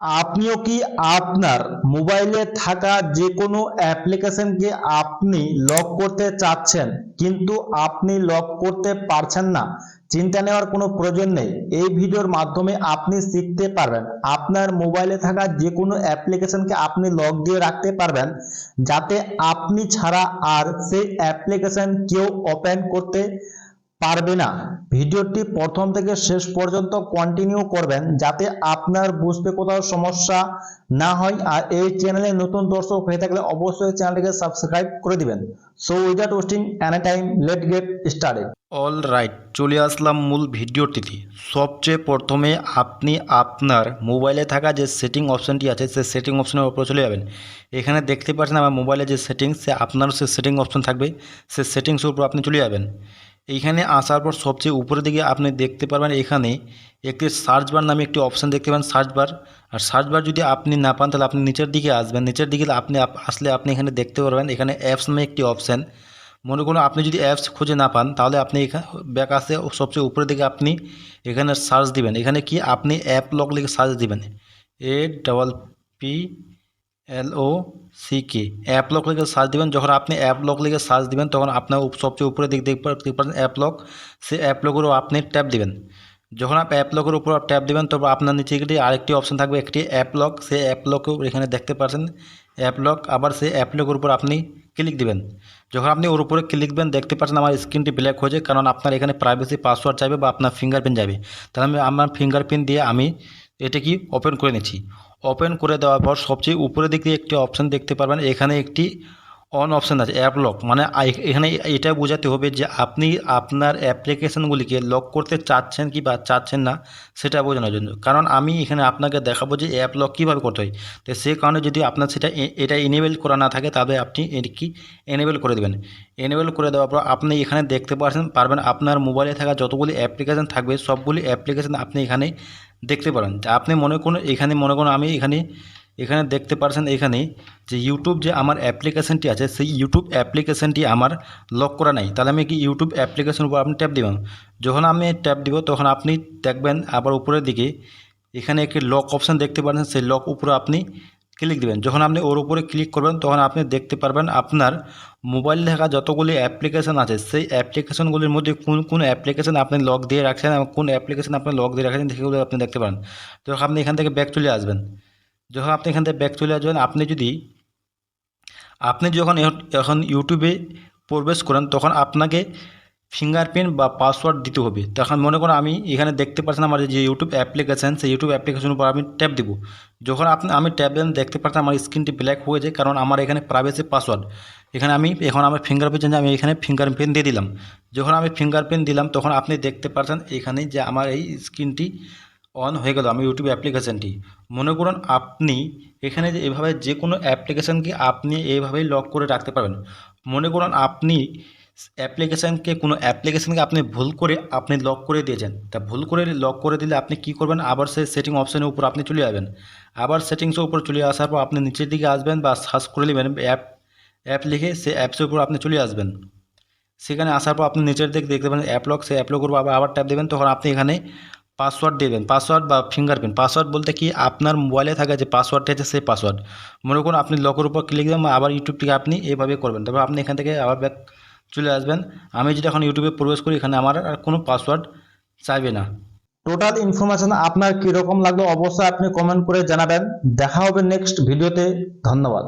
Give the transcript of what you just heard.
আপনিও কি আপনার মোবাইলে থাকা যে কোনো অ্যাপ্লিকেশনকে আপনি লক করতে চাচ্ছেন, কিন্তু আপনি লক করতে পারছেন না? চিন্তা নেওয়ার কোনো প্রয়োজন নেই। এই ভিডিওর মাধ্যমে আপনি শিখতে পারবেন। আপনার মোবাইলে থাকা যে কোনো অ্যাপ্লিকেশনকে আপনি লক দিয়ে রাখতে পারবেন, যাতে আপনি ছাড়া আর সেই অ্যাপ্লিকেশন কেউ ওপেন করতে পারবে না। ভিডিওটি প্রথম থেকে শেষ পর্যন্ত কন্টিনিউ করবেন যাতে আপনার বুঝতে কোথাও সমস্যা না হয়। আর এই চ্যানেলে নতুন দর্শক হয়ে থাকলে অবশ্যই চ্যানেলটিকে সাবস্ক্রাইব করে দিবেন। So without wasting any time let get started all right চলে আসলাম মূল ভিডিওটিতে। সবচেয়ে প্রথমে আপনি আপনার মোবাইলে থাকা যে সেটিং অপশানটি আছে, সে সেটিং অপশানের উপরে চলে যাবেন। এখানে দেখতে পাচ্ছেন আমার মোবাইলে যে সেটিংস সে আপনারও সে সেটিং অপশান থাকবে। সে সেটিংসের উপর আপনি চলে যাবেন। এইখানে আসার পর সবচেয়ে উপরের দিকে আপনি দেখতে পারবেন এখানে একটি সার্চ বার নামে একটি অপশান দেখতে পাবেন সার্চ বার আর সার্চ বার যদি আপনি না পান, তাহলে আপনি নিচের দিকে আসবেন। নিচের দিকে আপনি আসলে আপনি এখানে দেখতে পারবেন, এখানে অ্যাপস নামে একটি অপশান মনে করুন আপনি যদি অ্যাপস খুঁজে না পান, তাহলে আপনি এখানে ব্যাক আসে সবচেয়ে উপরের দিকে আপনি এখানে সার্চ দিবেন। এখানে কি? আপনি অ্যাপ লক লিখে সার্চ দিবেন। A double P L O C K app lock লিখে সার্চ দিবেন, যখন আপনি অ্যাপ লক লিখে সার্চ দিবেন, তখন আপনার সবচেয়ে উপরে দিক দেখতে পাচ্ছেন অ্যাপ লক সেই অ্যাপ লকেরও আপনি ট্যাপ দিবেন। যখন আপনি অ্যাপ লকের উপর ট্যাপ দিবেন তবে আপনার নিচে একটি আরেকটি অপশন থাকবে, একটি অ্যাপ লক সেই অ্যাপ লকও এখানে দেখতে পাচ্ছেন অ্যাপ লক আবার সেই অ্যাপ লকের উপর আপনি ক্লিক দিবেন। যখন আপনি ওর উপরে ক্লিক দিবেন, দেখতে পাচ্ছেন আমার স্ক্রিনটি ব্ল্যাক হয়েছে, কারণ আপনার এখানে প্রাইভেসি পাসওয়ার্ড চাইবে বা আপনার ফিঙ্গারপ্রিন্ট যাবে তাহলে আমি আমার ফিঙ্গারপ্রিন্ট দিয়ে আমি এটা কি ওপেন করে নিচ্ছি। ওপেন করে দেওয়ার পর সবচেয়ে উপরের দিকে একটি অপশান দেখতে পারবেন। এখানে একটি অন অপশান আছে অ্যাপ লক মানে এখানে এটা বোঝাতে হবে যে আপনি আপনার অ্যাপ্লিকেশনগুলিকে লক করতে চাচ্ছেন কি বা চাচ্ছেন না, সেটা বোঝানোর জন্য। কারণ আমি এখানে আপনাকে দেখাবো যে অ্যাপ লক কীভাবে করতে হয়। তো সে কারণে যদি আপনার সেটা এটা এনেবেল করা না থাকে তবে আপনি এটি কি? এনেবেল করে দেবেন। এনেবেল করে দেওয়ার পর আপনি এখানে দেখতে পারছেন, পারবেন আপনার মোবাইলে থাকা যতগুলি অ্যাপ্লিকেশন থাকবে, সবগুলি অ্যাপ্লিকেশন আপনি এখানে দেখতে পারেন। আপনি মনে করুন, এখানে মনে করুন আমি এখানে এখানে দেখতে পারছেন এখানে যে ইউটিউব যে আমার অ্যাপ্লিকেশনটি আছে, সেই ইউটিউব অ্যাপ্লিকেশনটি আমার লক করা নাই। তাহলে আমি কি ইউটিউব অ্যাপ্লিকেশান উপর আপনি ট্যাপ দিবেন? যখন আমি ট্যাপ দিব, তখন আপনি দেখবেন আবার উপরের দিকে এখানে একটি লক অপশান দেখতে পাচ্ছেন, সেই লক উপরে আপনি ক্লিক দিবেন। যখন আপনি ওর উপরে ক্লিক করবেন, তখন আপনি দেখতে পারবেন আপনার মোবাইল থাকা যতগুলি অ্যাপ্লিকেশন আছে, সেই অ্যাপ্লিকেশনগুলির মধ্যে কোন কোন অ্যাপ্লিকেশন আপনি লক দিয়ে রাখছেন এবং কোন অ্যাপ্লিকেশন আপনি লক দিয়ে রাখছেন, সেগুলো আপনি দেখতে পারেন। যখন আপনি এখান থেকে ব্যাক চলে আসবেন। যখন আপনি এখান থেকে ব্যাক চলে আসবেন, আপনি যদি, আপনি যখন এখন ইউটিউবে প্রবেশ করেন, তখন আপনাকে ফিঙ্গারপ্রিন্ট বা পাসওয়ার্ড দিতে হবে। তখন মনে করুন আমি এখানে দেখতে পাচ্ছেন আমার যে ইউটিউব অ্যাপ্লিকেশান সেই ইউটিউব অ্যাপ্লিকেশনের উপর আমি ট্যাপ দিব। যখন আপনি, আমি ট্যাপ দেন, দেখতে পাচ্ছেন আমার স্ক্রিনটি ব্ল্যাক হয়ে যায়, কারণ আমার এখানে প্রাইভেসি পাসওয়ার্ড এখানে আমি, এখন আমার ফিঙ্গারপ্রিন্ট চেঞ্জ আমি এখানে ফিঙ্গারপ্রিন্ট দিয়ে দিলাম। যখন আমি ফিঙ্গারপ্রিন্ট দিলাম, তখন আপনি দেখতে পাচ্ছেন এখানে যে আমার এই স্ক্রিনটি অন হয়ে গেল আমি ইউটিউব অ্যাপ্লিকেশানটি মনে করুন আপনি এখানে যে এভাবে যে কোনো অ্যাপ্লিকেশানকে আপনি এইভাবেই লক করে রাখতে পারবেন। মনে করুন আপনি অ্যাপ্লিকেশানকে কোনো অ্যাপ্লিকেশানকে আপনি ভুল করে আপনি লক করে দিয়েছেন। তা ভুল করে লক করে দিলে আপনি কি করবেন? আবার সেই সেটিং অপশানের উপর আপনি চলে যাবেন আবার সেটিংসের উপর চলে আসার পর আপনি নিচের দিকে আসবেন বা সার্চ করে নেবেন অ্যাপ অ্যাপ লিখে সেই অ্যাপসের উপর আপনি চলে আসবেন। সেখানে আসার পর আপনি নিচের দিকে দেখতে পাবেন অ্যাপ লক সেই অ্যাপ লকের উপর আবার আবার ট্যাপ দেবেন। তখন আপনি এখানে পাসওয়ার্ড দেবেন পাসওয়ার্ড বা ফিঙ্গারপ্রিন্ট পাসওয়ার্ড বলতে কি, আপনার মোবাইলে থাকা যে পাসওয়ার্ডটা আছে সেই পাসওয়ার্ড মনে করুন আপনি লকের উপর ক্লিক দেবেন আবার ইউটিউব থেকে আপনি এভাবে করবেন। তারপর আপনি এখান থেকে আবার ব্যাক চলে আসবেন। আমি যদি এখন ইউটিউবে প্রবেশ করি, এখানে আমার আর কোনো পাসওয়ার্ড চাইবে না। টোটাল ইনফরমেশন আপনার কীরকম লাগল অবশ্যই আপনি কমেন্ট করে জানাবেন। দেখা হবে নেক্সট ভিডিওতে ধন্যবাদ।